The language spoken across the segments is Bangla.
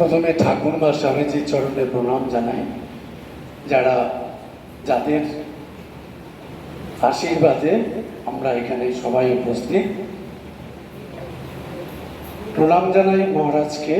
প্রথমে ঠাকুর বা স্বামীজির চরণে প্রণাম জানাই। যারা যাদের আশীর্বাদে আমরা এখানে সবাই উপস্থিত। প্রণাম জানাই মহারাজকে,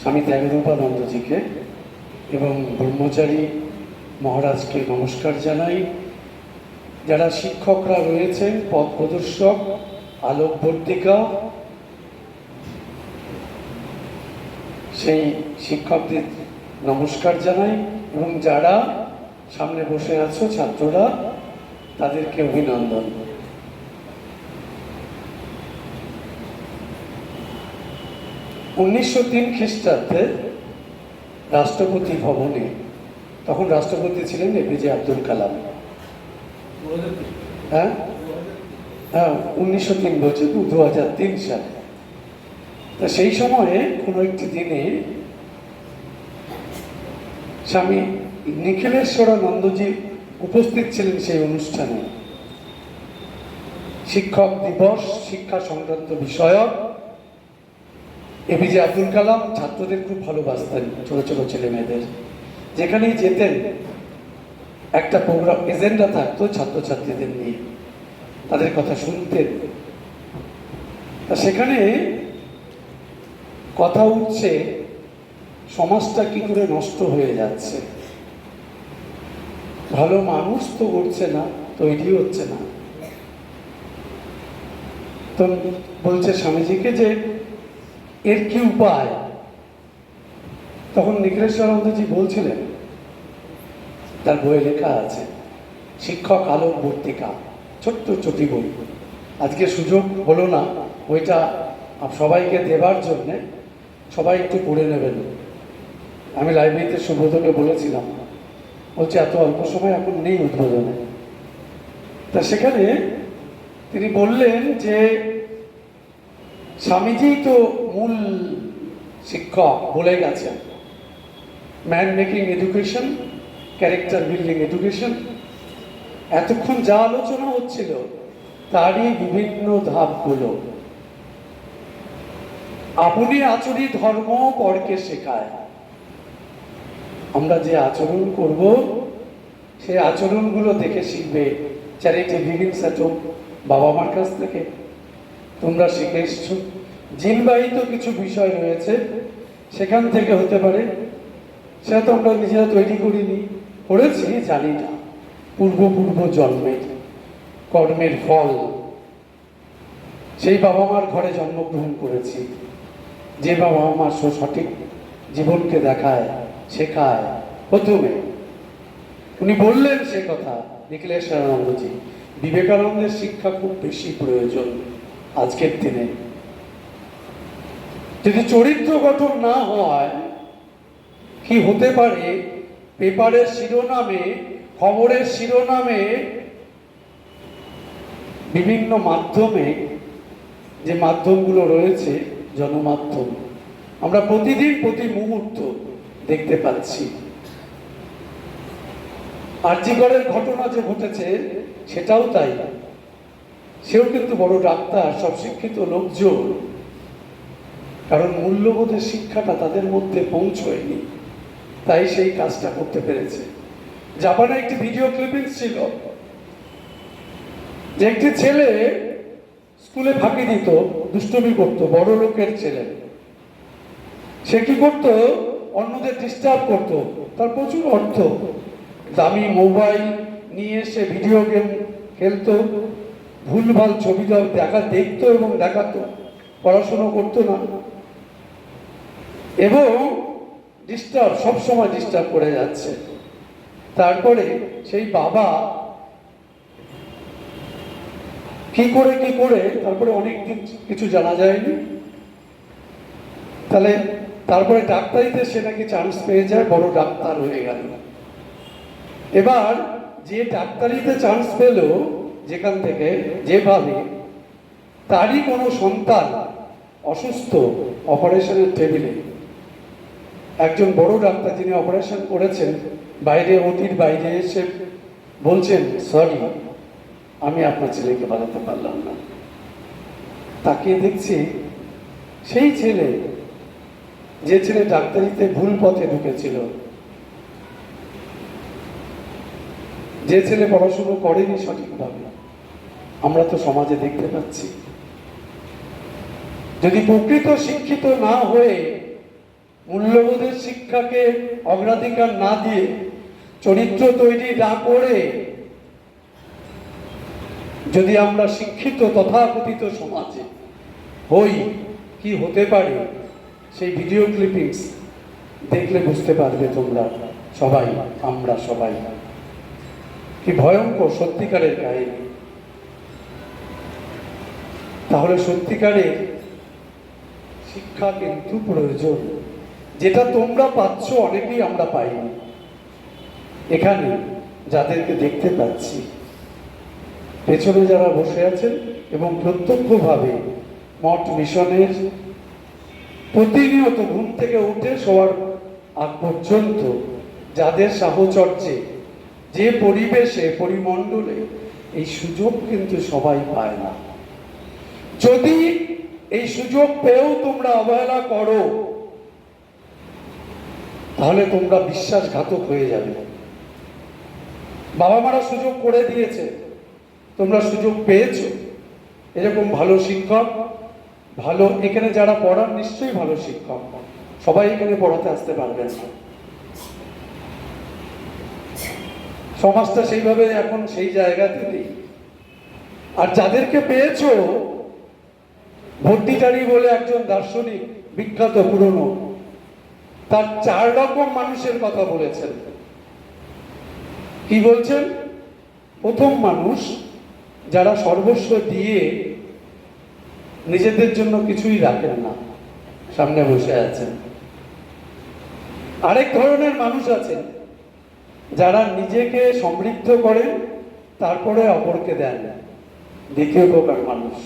স্বামী ত্যাগরূপানন্দজিকে এবং ব্রহ্মচারী মহারাজকে নমস্কার জানাই। যারা শিক্ষকরা রয়েছেন, পথ প্রদর্শক, আলোকবর্তিকা সেই শিক্ষকদের নমস্কার জানাই এবং যারা সামনে বসে আছো, ছাত্ররা, তাদেরকে অভিনন্দন। উনিশশো তিন খ্রিস্টাব্দে রাষ্ট্রপতি ভবনে, তখন রাষ্ট্রপতি ছিলেন এপিজে আব্দুল কালাম। হ্যাঁ? হ্যাঁ উনিশশো তিন বলছে দু হাজার তিন সালে। তা সেই সময়ে কোনো একটি দিনে স্বামী নিখিলেশ্বরানন্দজি উপস্থিত ছিলেন সেই অনুষ্ঠানে। শিক্ষক দিবস, শিক্ষা সংক্রান্ত বিষয়ক। এপিজে আব্দুল কালাম ছাত্রদের খুব ভালোবাসতেন, ছোট ছোট ছেলে মেয়েদের। যেখানেই যেতেন, একটা প্রোগ্রাম এজেন্ডা থাকতো ছাত্রছাত্রীদের নিয়ে, তাদের কথা শুনতেন। তা সেখানে কথা উঠছে, সমাজটা কি করে নষ্ট হয়ে যাচ্ছে? ভালো মানুষ তো উঠছে না, তৈরি হচ্ছে না। তো বলছে স্বামীজিকে যে, এর কি উপায়? তখন নিখিলেশ্বরানন্দজি বলছিলেন, তার বইয়ে লেখা আছে, শিক্ষক আলোক বর্তিকা ছোট্ট ছোটি বই। আজকে সুযোগ হলো না বইটা সবাইকে দেবার জন্যে সবাই একটু পড়ে নেবেন। আমি লাইব্রেরিতে সুব্রতকে বলেছিলাম, বলছে, এত অল্প সময় এখন নেই উদ্বোধনে। তা সেখানে তিনি বললেন যে স্বামীজি তো মূল শিক্ষক, বলে গেছেন। Man making education, character building education. এতক্ষণ যা আলোচনা হচ্ছিল, তারই বিভিন্ন ধাপগুলো। আপনি আচরি ধর্ম পরকে শেখায়। আমরা যে আচরণ করব সেই আচরণগুলো দেখে শিখবে। চ্যারিটি বিগিনস হোম বাবা মার কাছ থেকে। তোমরা শিখে এসছো। জিনবাহিত কিছু বিষয় রয়েছে, সেখান থেকে হতে পারে। সেটা তো আমরা নিজেরা তৈরি করিনি করেছি জানি না। পূর্বপূর্ব জন্মের কর্মের ফল। সেই বাবা মার ঘরে জন্মগ্রহণ করেছি। যে বাবা মা সঠিক জীবনকে দেখায়, শেখায়, প্রথমে। উনি বললেন সে কথা, নিখিলেশ্বরানন্দজি, বিবেকানন্দের শিক্ষা খুব বেশি প্রয়োজন আজকের দিনে। যদি চরিত্র গঠন না হয়, কি হতে পারে? পেপারের শিরোনামে, খবরের শিরোনামে, বিভিন্ন মাধ্যমে যে মাধ্যমগুলো রয়েছে জনমাধ্যম। আমরা প্রতিদিন প্রতি মুহূর্ত দেখতে পাচ্ছি। আর্যিগড়ের ঘটনা যে ঘটেছে, সেটাও তাই। সেও কিন্তু বড় ডাক্তার সব শিক্ষিত লোকজন। কারণ মূল্যবোধের শিক্ষাটা তাদের মধ্যে পৌঁছয়নি। তাই সেই কাজটা করতে পেরেছে। জাপানে একটি ভিডিও ক্লিপিং ছিল, যে একটি ছেলে স্কুলে ফাঁকি দিত, দুষ্টমি করত, বড় লোকের ছেলে। সে কি করতো? অন্যদের ডিস্টার্ব করত। তার প্রচুর অর্থ। দামি মোবাইল নিয়ে এসে ভিডিও গেম খেলতো, ভুলভাল ছবি দেখা দেখতো এবং দেখাতো। পড়াশুনো করতো না। এবং ডিস্টার্ব সবসময় ডিস্টার্ব করে যাচ্ছে। তারপরে সেই বাবা কি করে কি করে, তারপরে অনেক দিন কিছু জানা যায়নি। তাহলে তারপরে ডাক্তারিতে সে নাকি চান্স পেয়ে যায়, বড় ডাক্তার হয়ে গেল। এবার যে ডাক্তারিতে চান্স পেল, যেখান থেকে, যেভাবে, তারই কোনো সন্তান অসুস্থ অপারেশনের টেবিলে একজন বড় ডাক্তার যিনি অপারেশন করেছেন, বাইরে ওটির বাইরে এসে বলছেন সরি আমি আপনার ছেলেকে বাঁচাতে পারলাম না। তাকিয়ে দেখছি সেই ছেলে যে ছেলে ডাক্তারিতে ভুল পথে ঢুকেছিল। যে ছেলে পড়াশুনো করেনি সঠিকভাবে। আমরা তো সমাজে দেখতে পাচ্ছি। যদি প্রকৃত শিক্ষিত না হয়ে মূল্যবোধের শিক্ষাকে অগ্রাধিকার না দিয়ে চরিত্র তৈরি না করে যদি আমরা শিক্ষিত তথাকথিত সমাজে হই, কি হতে পারে? সেই ভিডিও ক্লিপিংস দেখলে বুঝতে পারবে তোমরা সবাই, আমরা সবাই। কি ভয়ঙ্কর সত্যিকারের কাহিনী। তাহলে সত্যিকারের শিক্ষা কিন্তু প্রয়োজন। যেটা তোমরা পাচ্ছ, অনেকেই আমরা পাইনি। এখানে যাদেরকে দেখতে পাচ্ছি পেছনে যারা বসে আছেন এবং প্রত্যক্ষভাবে মঠ মিশনের প্রতিনিয়ত ঘুম থেকে উঠে শোয়ার আগ পর্যন্ত যাদের সাহচর্যে, যে পরিবেশে, পরিমণ্ডলে এই সুযোগ কিন্তু সবাই পায় না। যদি এই সুযোগ পেয়েও তোমরা অবহেলা করো, তাহলে তোমরা বিশ্বাসঘাতক হয়ে যাবে। বাবা মারা সুযোগ করে দিয়েছে। তোমরা সুযোগ পেয়েছ। এরকম ভালো শিক্ষক, ভালো, এখানে যারা পড়ান নিশ্চয়ই ভালো শিক্ষক। সবাই এখানে পড়াতে আসতে পারবেন সমাজটা সেইভাবে এখন সেই জায়গাতে নেই। আর যাদেরকে পেয়েছ, ভর্তিচারী বলে একজন দার্শনিক, বিখ্যাত, পুরনো, তার চার রকম মানুষের কথা বলেছেন। কি বলছেন? প্রথম মানুষ যারা সর্বস্ব দিয়ে নিজেদের জন্য কিছুই রাখেন না, সামনে বসে আছেন। আরেক ধরনের মানুষ আছেন, যারা নিজেকে সমৃদ্ধ করেন, তারপরে অপরকে দেন। দ্বিতীয় প্রকার মানুষ,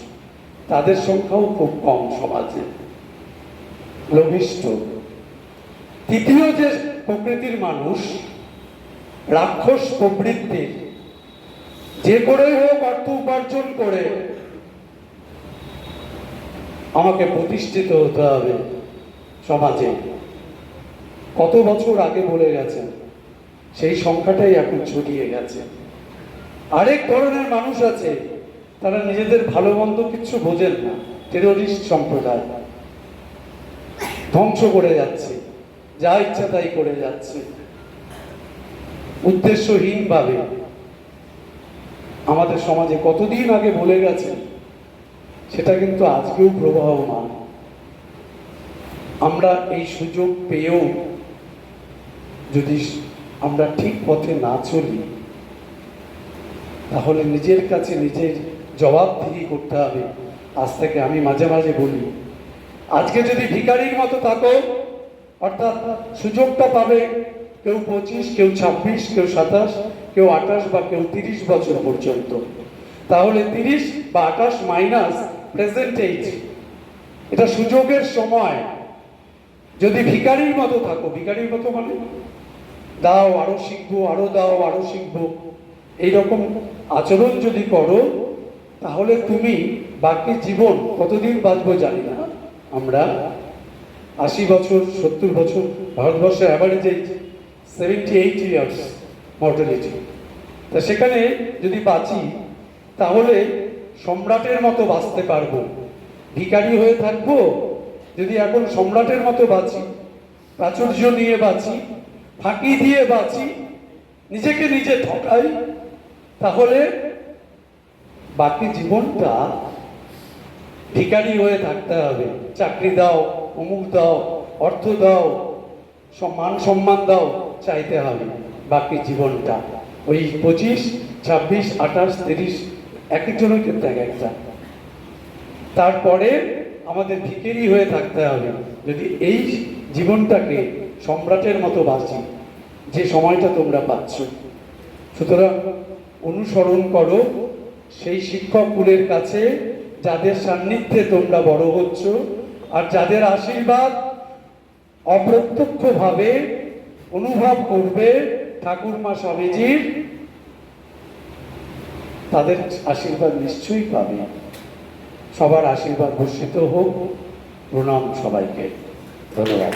তাদের সংখ্যাও খুব কম সমাজে। লোভিষ্ঠ তৃতীয় যে প্রকৃতির মানুষ, রাক্ষস প্রবৃত্তির। যে করেই হোক অর্থ উপার্জন করে, আমাকে প্রতিষ্ঠিত হতে হবে সমাজে। কত বছর আগে বলে গেছেন, সেই সংখ্যাটাই এখন ছড়িয়ে গেছে। আরেক ধরনের মানুষ আছে, তারা নিজেদের ভালো মন্দ কিছু বোঝেন না, টেরোরিস্ট সম্প্রদায়। ধ্বংস করে যাচ্ছে, যা ইচ্ছা তাই করে যাচ্ছে। উদ্দেশ্যহীনভাবে। আমাদের সমাজে কতদিন আগে বলে গেছে, সেটা কিন্তু আজকেও প্রবাহমান। আমরা এই সুযোগ পেয়েও যদি আমরা ঠিক পথে না চলি, তাহলে নিজের কাছে নিজের জবাবদিহি করতে হবে। আজ থেকে আমি মাঝে মাঝে বলি, আজকে যদি ভিখারির মতো থাকো, অর্থাৎ সুযোগটা পাবে কেউ পঁচিশ, কেউ ছাব্বিশ, কেউ সাতাশ কেউ আঠাশ বা কেউ তিরিশ বছর পর্যন্ত। তাহলে তিরিশ বা আঠাশ মাইনাস প্রেজেন্ট এইজ এটা সুযোগের সময়। যদি ভিকারির মতো থাকো, ভিখারির মতো মানে? দাও, আরও শিখব, আরও দাও, আরও শিখব। এইরকম আচরণ যদি করো, তাহলে তুমি বাকি জীবন কতদিন বাঁচবো জানি না। আমরা আশি বছর, সত্তর বছর, ভারতবর্ষের average age seventy eight years mortality. তা সেখানে যদি বাঁচি, তাহলে সম্রাটের মতো বাঁচতে পারব। ভিকারি হয়ে থাকব, যদি এখন সম্রাটের মতো বাঁচি, প্রাচুর্য নিয়ে বাঁচি, ফাঁকি দিয়ে বাঁচি, নিজেকে নিজে ঠকাই, তাহলে বাকি জীবনটা ভিকারি হয়ে থাকতে হবে। চাকরি দাও অমুক দাও, অর্থ দাও মান সম্মান দাও, চাইতে হবে। জীবনটা। ওই পঁচিশ, ছাব্বিশ, আঠাশ, তিরিশ, এক একজনের ক্ষেত্রে এক একটা। তারপরে আমাদের ভিকেরি হয়ে থাকতে হবে। যদি এই জীবনটাকে সম্রাটের মতো বাঁচি, যে সময়টা তোমরা পাচ্ছ। সুতরাং অনুসরণ করো, সেই শিক্ষক কুলের কাছে, যাদের সান্নিধ্যে তোমরা বড় হচ্ছ, আর যাদের আশীর্বাদ অপ্রত্যক্ষভাবে অনুভব করবে ঠাকুরমা স্বামীজির তাদের আশীর্বাদ নিশ্চয়ই পাবে। সবার আশীর্বাদ ভূষিত হোক। প্রণাম সবাইকে। ধন্যবাদ।